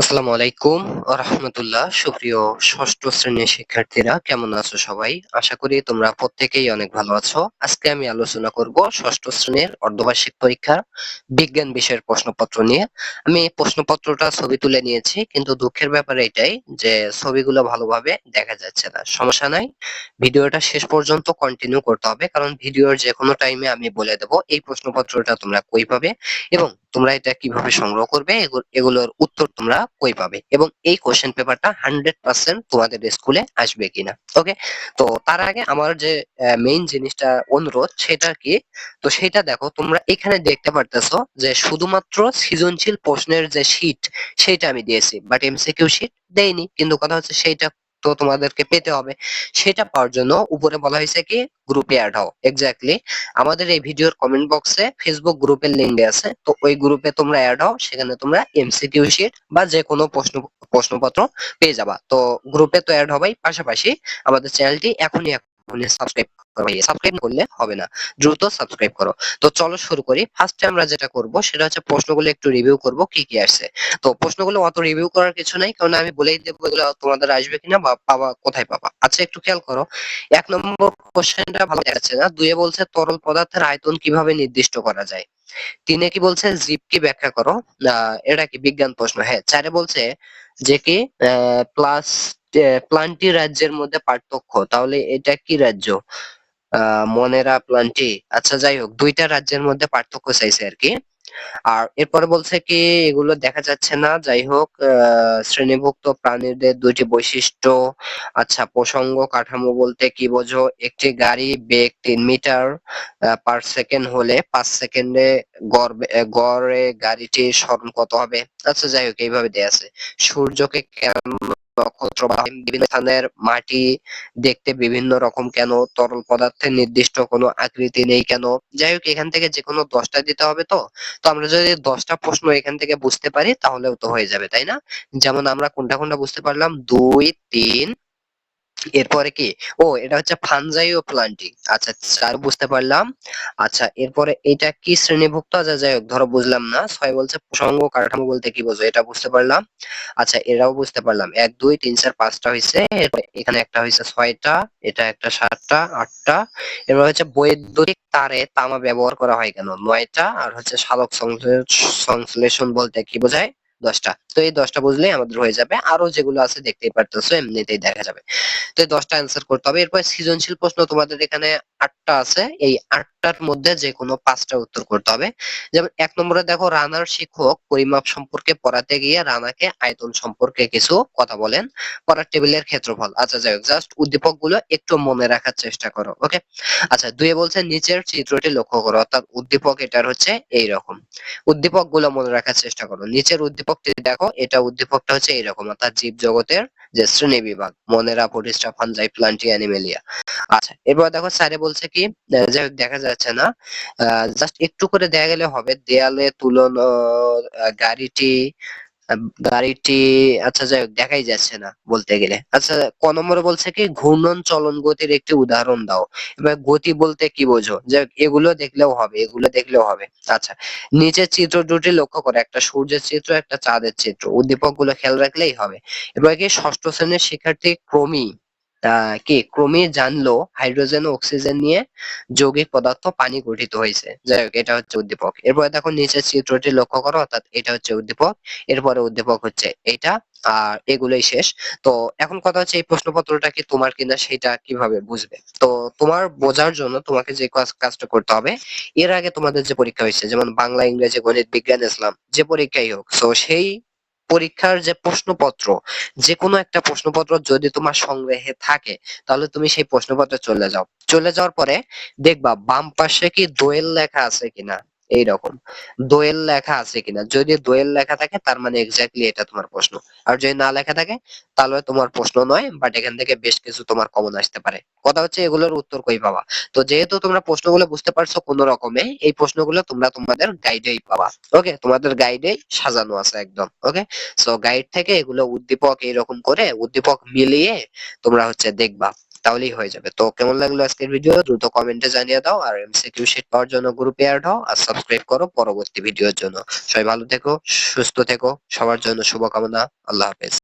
আসসালামু আলাইকুম রহমতুল্লাহ। সুপ্রিয় ষষ্ঠ শ্রেণির শিক্ষার্থীরা, কেমন আছো সবাই? আশা করি তোমরা প্রত্যেকেই অনেক ভালো আছো। আজকে আমি আলোচনা করব ষষ্ঠ শ্রেণির অর্ধবার্ষিক পরীক্ষার বিজ্ঞান বিষয়ের প্রশ্নপত্র নিয়ে। আমি প্রশ্নপত্রটা ছবি তুলে নিয়েছি, কিন্তু দুঃখের ব্যাপার এটাই যে ছবিগুলো ভালোভাবে দেখা যাচ্ছে না। সমস্যা নাই, ভিডিওটা শেষ পর্যন্ত কন্টিনিউ করতে হবে, কারণ ভিডিওর যে কোনো টাইমে আমি বলে দেব এই প্রশ্নপত্রটা তোমরা কই পাবে এবং তোমরা এটা কীভাবে সংগ্রহ করবে? এগুলোর উত্তর তোমরা কই পাবে? এবং এই কোশ্চেন পেপারটা হান্ড্রেড পার্সেন্ট তোমাদের স্কুলে আসবে কিনা? ওকে তো তার আগে আমার যে মেইন জিনিসটা অনুরোধ সেটা কি? তো সেটা দেখো, তোমরা এখানে দেখতে পারতেছো যে শুধুমাত্র সৃজনশীল প্রশ্নের যে শীট সেটা আমি দিয়েছি বাট এমসিকিউ শীট দেইনি। কিন্তু কথা হচ্ছে সেইটা তো তোমাদেরকে পেতে হবে। সেটা পাওয়ার জন্য উপরে বলা হয়েছে কি গ্রুপে অ্যাড হও। এক্স্যাক্টলি আমাদের এই ভিডিওর কমেন্ট বক্সে ফেসবুক গ্রুপের লিঙ্ক আছে। তো ওই গ্রুপে তোমরা অ্যাড হও, সেখানে তোমরা এমসিকিউ শিট বা যে কোনো প্রশ্ন, প্রশ্নপত্র পেয়ে যাবা। তো গ্রুপে তো অ্যাড হবাই। পাশাপাশি আমাদের চ্যানেলটি এখনই সাবস্ক্রাইব সাবস্ক্রাইব করলে হবে না, দ্রুত সাবস্ক্রাইব করো। তো চলো শুরু করি। ফার্স্টে আমরা যেটা করব, সেটা হচ্ছে প্রশ্নগুলো একটু রিভিউ করব, কি কি আসছে। তো প্রশ্নগুলো অত রিভিউ করার কিছু নাই, কারণ আমি বলেই দেবো এগুলো তোমাদের আসবে কিনা বা পাবা, কোথায় পাবা। আচ্ছা একটু খেয়াল করো। এক নম্বর কোশ্চেনটা ভালো দেখাচ্ছে না। দুয়ে বলছে, তরল পদার্থের আয়তন কীভাবে নির্দিষ্ট করা যায়? তিনে কি বলছে জীব কি ব্যাখ্যা করো। এটা কি বিজ্ঞান প্রশ্ন? হ্যাঁ চারে বলছে যে কি প্লাস প্লান্টি রাজ্যের মধ্যে পার্থক্য। তাহলে এটা কি রাজ্য? মনেরা প্লান্টি আচ্ছা যাই হোক, দুইটা রাজ্যের মধ্যে পার্থক্য চাইছে আর কি। আর এরপরে বলছে কি, এগুলো দেখা যাচ্ছে না। যাই হোক শ্রেণীভুক্ত প্রাণীদের দুইটি বৈশিষ্ট্য। আচ্ছা প্রসঙ্গ কাঠামো বলতে কি বোঝো? একটি গাড়ি বেগ তিন মিটার পার সেকেন্ড হলে পাঁচ সেকেন্ডে গড় গড়ে গাড়িটির স্মরণ কত হবে? আচ্ছা যাই হোক, এইভাবে দেয়া আছে। সূর্যকে কেন নক্ষত্র বা বিভিন্ন স্থানের মাটি দেখতে বিভিন্ন রকম কেন? তরল পদার্থের নির্দিষ্ট কোনো আকৃতি নেই কেন? যাই হোক, এখান থেকে যে কোনো দশটা দিতে হবে তো? তো আমরা যদি দশটা প্রশ্ন এখান থেকে বুঝতে পারি, তাহলেও তো হয়ে যাবে, তাই না? যেমন আমরা কোনটা কোনটা বুঝতে পারলাম? দুই, তিন এরপরে কি? ও, এটা হচ্ছে ফানজাই ও প্লান্টিং। আচ্ছা চার বুঝতে পারলাম। আচ্ছা এরপরে এটা কি শ্রেণীভুক্ত? আচ্ছা যাই হোক, ধরো বুঝলাম না। ছয় বলছে প্রসঙ্গ, কাঠামো বলতে কি বোঝো? এটা বুঝতে পারলাম। আচ্ছা এরাও বুঝতে পারলাম। এক, দুই, তিন, চার, পাঁচটা হয়েছে এখানে একটা হয়েছে ছয়টা, এটা একটা সাতটা, আটটা। এবার হচ্ছে বৈদ্যুতিক তারে তামা ব্যবহার করা হয় কেন? নয়টা, আর হচ্ছে সালোক সংশ্লেষণ বলতে কি বোঝায়? দশটা। তো এই দশটা বুঝলেই আমাদের হয়ে যাবে। আরও যেগুলো আছে দেখতেই পারতেছো, এমনিতেই দেখা যাবে। তো এই দশটা অ্যান্সার করতে হবে। এরপর সৃজনশীল প্রশ্ন তোমাদের এখানে আটটা আছে। এই আটটার মধ্যে যে কোনো পাঁচটা উত্তর করতে হবে। যেমন এক নম্বরে দেখো, রানার শিক্ষক পরিমাপ সম্পর্কে পড়াতে গিয়ে রানাকে আয়তন সম্পর্কে কিছু কথা বলেন। পড়ার টেবিলের ক্ষেত্রফল। আচ্ছা যাই হোক জাস্ট উদ্দীপকগুলো একটু মনে রাখার চেষ্টা করো ওকে আচ্ছা দুয়ে বলছে, নিচের চিত্রটি লক্ষ্য করো। অর্থাৎ উদ্দীপক এটার হচ্ছে এইরকম। উদ্দীপকগুলো মনে রাখার চেষ্টা করো। নিচের উদ্দীপকটি দেখো, এটা উদ্দীপকটা হচ্ছে এরকম, অর্থাৎ জীব জগতের যে শ্রেণি বিভাগ মনেরা প্রতিষ্ঠা ফানজাই, প্লান্টি, অ্যানিমেলিয়া। আচ্ছা এরপর দেখো স্যারে বলছে কি যাই দেখা যাচ্ছে না জাস্ট একটু করে দেখা গেলে হবে, দেয়ালে তুলন গাড়িটি গাড়িটি আচ্ছা যাই হোক, দেখাই যাচ্ছে না বলতে গেলে। আচ্ছা ক নম্বরে বলছে কি, ঘূর্ণন চলন গতির একটি উদাহরণ দাও। এবার গতি বলতে কি বোঝো? যে এগুলো দেখলেও হবে, এগুলো দেখলেও হবে। আচ্ছা নিচের চিত্র দুটি লক্ষ্য করে, একটা সূর্যের চিত্র, একটা চাঁদের চিত্র। উদ্দীপকগুলো খেয়াল রাখলেই হবে। এবার কি ষষ্ঠ শ্রেণির শিক্ষার্থী ক্রমী কি, ক্রমে জানলো হাইড্রোজেন ও অক্সিজেন নিয়ে যৌগিক পদার্থ পানি গঠিত হয়েছে। যাই হোক, এটা হচ্ছে উদ্দীপক। এরপরে দেখো নিচের চিত্রটি লক্ষ্য করো, অর্থাৎ এটা হচ্ছে উদ্দীপক। এরপরে উদ্দীপক হচ্ছে এটা, আর এগুলোই শেষ। তো এখন কথা হচ্ছে এই প্রশ্নপত্রটা কি তোমার কিনা সেটা কীভাবে বুঝবে? তো তোমার বোঝার জন্য তোমাকে যে কাজটা করতে হবে, এর আগে তোমাদের যে পরীক্ষা হয়েছে, যেমন বাংলা, ইংরেজি, গণিত, বিজ্ঞান, ইসলাম, যে পরীক্ষাই হোক তো সেই পরীক্ষার যে প্রশ্নপত্র যে কোনো একটা প্রশ্নপত্র যদি তোমার সংগ্রহে থাকে, তাহলে তুমি সেই প্রশ্নপত্রে চলে যাও। চলে যাওয়ার পরে দেখবা বাম পাশে কি দোয়েল লেখা আছে কিনা? এইরকম। দোয়েল লেখা আছে কিনা? যদি দোয়েল লেখা থাকে, তার মানে এক্স্যাক্টলি এটা তোমার প্রশ্ন। আর যদি না লেখা থাকে, তাহলে তোমার প্রশ্ন নয় বাট এখান থেকে বেশ কিছু তোমার কমন আসতে পারে। কথা হচ্ছে এগুলোর উত্তর কই পাবা? তো যেহেতু তোমরা প্রশ্নগুলো বুঝতে পারছ কোন রকমে, এই প্রশ্নগুলো তোমরা তোমাদের গাইডেই পাবা। ওকে তোমাদের গাইডেই সাজানো আছে একদম। ওকে সো গাইড থেকে এগুলো উদ্দীপক এইরকম করে উদ্দীপক মিলিয়ে তোমরা হচ্ছে দেখবা। তাহলেই হয়ে যাবে। তো কেমন লাগল আজকের ভিডিও দ্রুত কমেন্টে জানিয়ে দাও আর এমসিকিউ শিট পাওয়ার জন্য গ্রুপে অ্যাড হও আর সাবস্ক্রাইব করো পরবর্তী ভিডিওর জন্য। সবাই ভালো থেকো, সুস্থ থেকো, সবার জন্য শুভকামনা। আল্লাহ হাফেজ।